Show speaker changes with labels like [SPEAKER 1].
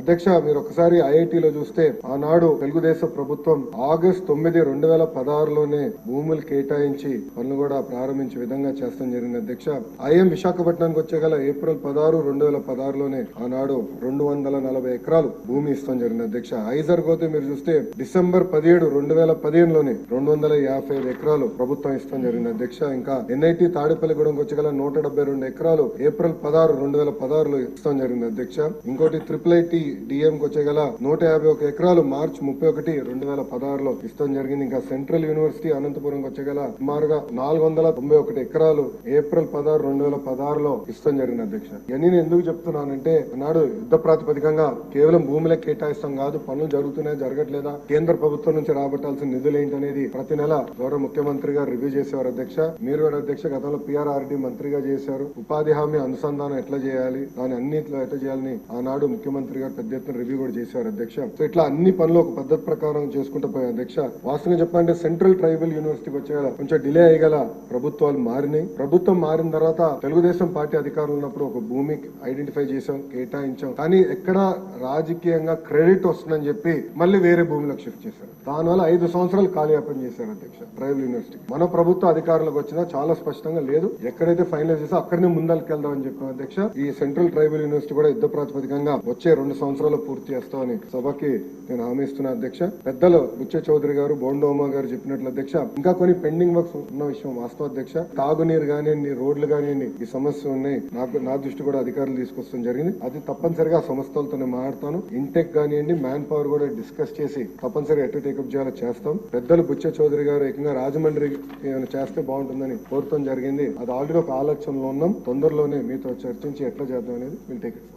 [SPEAKER 1] అధ్యక్ష మీరు ఒకసారి ఐఐటిలో చూస్తే ఆనాడు తెలుగుదేశం ప్రభుత్వం ఆగస్ట్ తొమ్మిది రెండు వేల పదహారులోనే భూములు కేటాయించి పనులు కూడా ప్రారంభించే విధంగా చేస్తాం జరిగింది. అధ్యక్ష ఐఎం విశాఖపట్నానికి వచ్చే గల ఏప్రిల్ పదహారు రెండు వేల పదహారులోనే ఆనాడు రెండు వందల నలభై ఎకరాలు భూమి ఇస్తాం జరిగింది. అధ్యక్ష ఐజర్ పోతే మీరు చూస్తే డిసెంబర్ పదిహేడు రెండు వేల పదిహేనులోనే రెండు వందల యాభై ఐదు ఎకరాలు ప్రభుత్వం ఇస్తాం జరిగింది. అధ్యక్ష ఇంకా ఎన్ఐటి తాడేపల్లిగూడెంకి వచ్చే గల నూట డెబ్బై రెండు ఎకరాలు ఏప్రిల్ పదహారు రెండు వేల పదహారులో ఇస్తాం జరిగింది. అధ్యక్ష ఇంకోటి ట్రిపుల్ ఐటీ డిఎం వచ్చే గల నూట యాభై ఒక ఎకరాలు మార్చి ముప్పై ఒకటి రెండు వేల పదహారులో ఇష్టం జరిగింది. ఇంకా సెంట్రల్ యూనివర్సిటీ అనంతపురం వచ్చే గల సుమారుగా నాలుగు వందల తొంభై ఒకటి ఎకరాలు ఏప్రిల్ పదహారు రెండు వేల పదహారులో ఇష్టం జరిగింది అధ్యక్ష. ఇవన్నీ నేను ఎందుకు చెప్తున్నానంటే నాడు యుద్ధ ప్రాతిపదికంగా కేవలం భూములే కేటాయిస్తాం కాదు పనులు జరుగుతున్నాయి జరగట్లేదా కేంద్ర ప్రభుత్వం నుంచి రాబట్టాల్సిన నిధులు ఏంటనేది ప్రతి నెల గౌరవ ముఖ్యమంత్రి గారు రివ్యూ చేసేవారు అధ్యక్ష. మీరు కూడా అధ్యక్ష గతంలో పిఆర్ఆర్డి మంత్రిగా చేశారు. ఉపాధి హామీ అనుసంధానం ఎట్లా చేయాలి దాని అన్నిట్లో ఎట్లా చేయాలని ఆనాడు ముఖ్యమంత్రి గారు పెద్ద ఎత్తున రివ్యూ కూడా చేశారు అధ్యక్ష. సో ఇట్లా అన్ని పనులు ఒక పద్ధతి ప్రకారం చేసుకుంటూ పోయాయి అధ్యక్ష. వాస్తవంగా చెప్పాలంటే సెంట్రల్ ట్రైబల్ యూనివర్సిటీకి వచ్చే కొంచెం డిలే అయ్యగల ప్రభుత్వాలు మారినాయి. ప్రభుత్వం మారిన తర్వాత తెలుగుదేశం పార్టీ అధికారులు ఉన్నప్పుడు ఒక భూమి ఐడెంటిఫై చేశాం కేటాయించాం. కానీ ఎక్కడ రాజకీయంగా క్రెడిట్ వస్తుందని చెప్పి మళ్ళీ వేరే భూమిలోకి షిఫ్ట్ చేశారు. దానివల్ల ఐదు సంవత్సరాలు కాలయాపన చేశారు అధ్యక్ష ట్రైబల్ యూనివర్సిటీ మన ప్రభుత్వ అధికారులకు వచ్చినా చాలా స్పష్టంగా లేదు. ఎక్కడైతే ఫైనలైజ్ చేసో అక్కడనే ముందరికి వెళ్దామని చెప్పాం అధ్యక్ష. ఈ సెంట్రల్ ట్రైబల్ యూనివర్సిటీ కూడా యుద్ధ ప్రాతిపదికంగా వచ్చే రెండు సంవత్సరాలు పూర్తి చేస్తామని సభకి నేను హామీ ఇస్తున్నా అధ్యక్ష. పెద్దలు బుచ్చ చౌదరి గారు బోండోమా గారు చెప్పినట్లు అధ్యక్ష. ఇంకా కొన్ని పెండింగ్ వర్క్స్ ఉన్న విషయం వాస్తవ అధ్యక్ష. తాగునీరు కానివ్వండి రోడ్లు కానివ్వండి ఈ సమస్య ఉన్నాయి. నాకు నా దృష్టి కూడా అధికారులు తీసుకొస్తాం జరిగింది. అది తప్పనిసరిగా సంస్థలతోనే మాట్లాడతాను. ఇంటెక్ కానివ్వండి మ్యాన్ పవర్ కూడా డిస్కస్ చేసి తప్పనిసరిగా ఎట్లా టేకప్ చేయాలో చేస్తాం. పెద్దలు బుచ్చ చౌదరి గారు ఏకంగా రాజమండ్రి ఏమైనా చేస్తే బాగుంటుందని కోరుతాం జరిగింది. అది ఆల్రెడీ ఒక ఆలోచనలో ఉన్నాం. తొందరలోనే మీతో చర్చించి ఎట్లా చేద్దాం అనేది విల్ టేక్ ఇట్